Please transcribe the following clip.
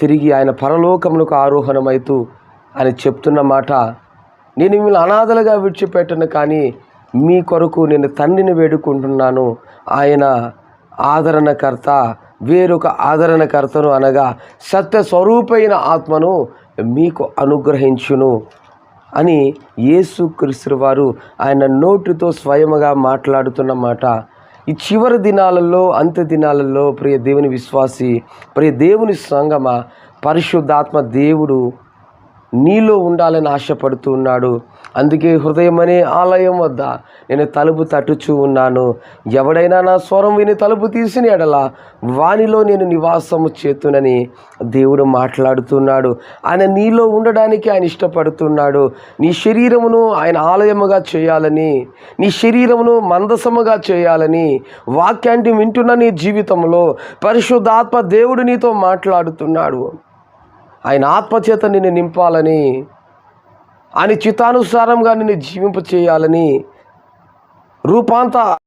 తిరిగి ఆయన పరలోకములకు ఆరోహణమైతూ ఆయన చెప్తున్న మాట నేను మిమ్మల్ని అనాథలుగా విడిచిపెట్టను కానీ మీ కొరకు నేను తండ్రిని వేడుకుంటున్నాను. ఆయన ఆదరణకర్త వేరొక ఆదరణకర్తను అనగా సత్య స్వరూపైన ఆత్మను మీకు అనుగ్రహించును అని యేసుక్రీస్తు వారు ఆయన నోటితో స్వయముగా మాట్లాడుతున్న మాట. ఈ చివరి దినాలలో అంత్య దినాలలో ప్రియ దేవుని విశ్వాసి ప్రియ దేవుని సంగమ పరిశుద్ధాత్మ దేవుడు నీలో ఉండాలని ఆశపడుతూ ఉన్నాడు. అందుకే హృదయం అనే ఆలయం వద్ద నేను తలుపు తట్టుచూ ఉన్నాను. ఎవడైనా నా స్వరం విని తలుపు తీసిన ఎడల వానిలో నేను నివాసము చేతునని దేవుడు మాట్లాడుతున్నాడు. ఆయన నీలో ఉండడానికి ఆయన ఇష్టపడుతున్నాడు. నీ శరీరమును ఆయన ఆలయముగా చేయాలని నీ శరీరమును మందసముగా చేయాలని వాక్యాన్ని వింటున్న నీ జీవితంలో పరిశుద్ధాత్మ దేవుడు నీతో మాట్లాడుతున్నాడు. ఆయన ఆత్మచేత నిన్ను నింపాలని ఆయన చిత్తానుసారంగా నిన్ను జీవింప చేయాలని రూపాంత